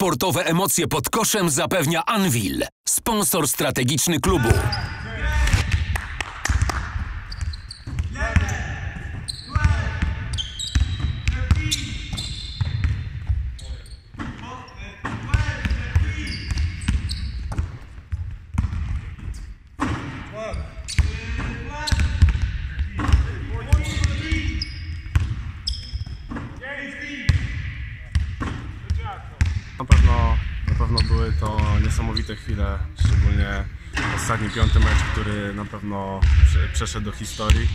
Sportowe emocje pod koszem zapewnia Anvil, sponsor strategiczny klubu. Na pewno, na pewno były to niesamowite chwile, szczególnie ostatni piąty mecz, który na pewno prze- przeszedł do historii,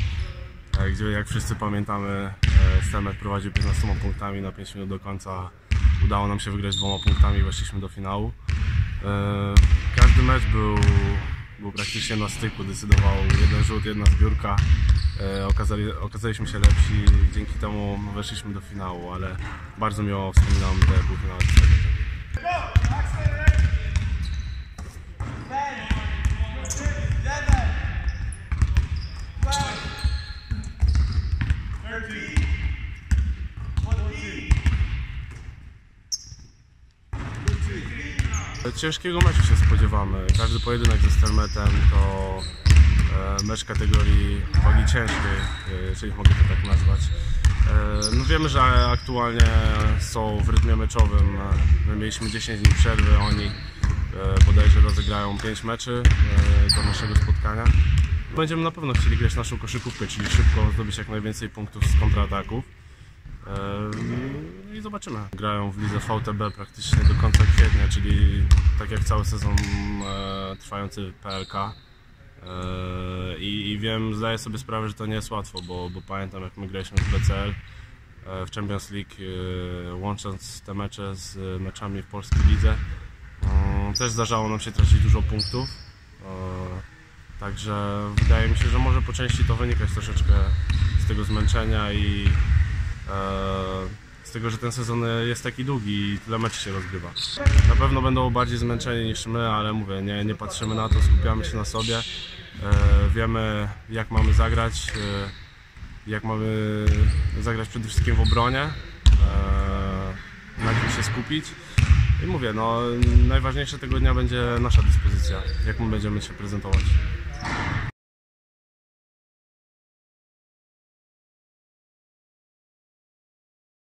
e, gdzie jak wszyscy pamiętamy e, Stemet prowadził 15 punktami na 5 minut do końca. Udało nam się wygrać dwoma punktami i weszliśmy do finału. E, Każdy mecz był, był praktycznie na styku, decydował jeden rzut, jedna zbiórka. Okazali, okazaliśmy się lepsi, dzięki temu weszliśmy do finału, ale bardzo miło wspominam te półfinały. Ciężkiego meczu się spodziewamy. Każdy pojedynek ze Stelmetem to e, mecz kategorii wagi ciężkiej, e, jeżeli mogę to tak nazwać. E, No wiemy, że aktualnie są w rytmie meczowym. E, My mieliśmy 10 dni przerwy, oni e, bodajże rozegrają 5 meczy do naszego spotkania. Będziemy na pewno chcieli grać naszą koszykówkę, czyli szybko zdobyć jak najwięcej punktów z kontrataków. I zobaczymy. Grają w lidze VTB praktycznie do końca kwietnia, czyli tak jak cały sezon trwający PLK. E, i, I wiem, zdaję sobie sprawę, że to nie jest łatwo, bo, bo pamiętam jak my graliśmy w BCL e, w Champions League, e, łącząc te mecze z e, meczami w polskiej lidze. E, też zdarzało nam się tracić dużo punktów. Także wydaje mi się, że może po części to wynikać troszeczkę z tego zmęczenia i z tego, że ten sezon jest taki długi i tyle meczy się rozgrywa. Na pewno będą bardziej zmęczeni niż my, ale mówię, nie, nie patrzymy na to, skupiamy się na sobie. E, wiemy jak mamy zagrać, e, jak mamy zagrać przede wszystkim w obronie, e, na czym się skupić. I mówię, no najważniejsze tego dnia będzie nasza dyspozycja, jak my będziemy się prezentować.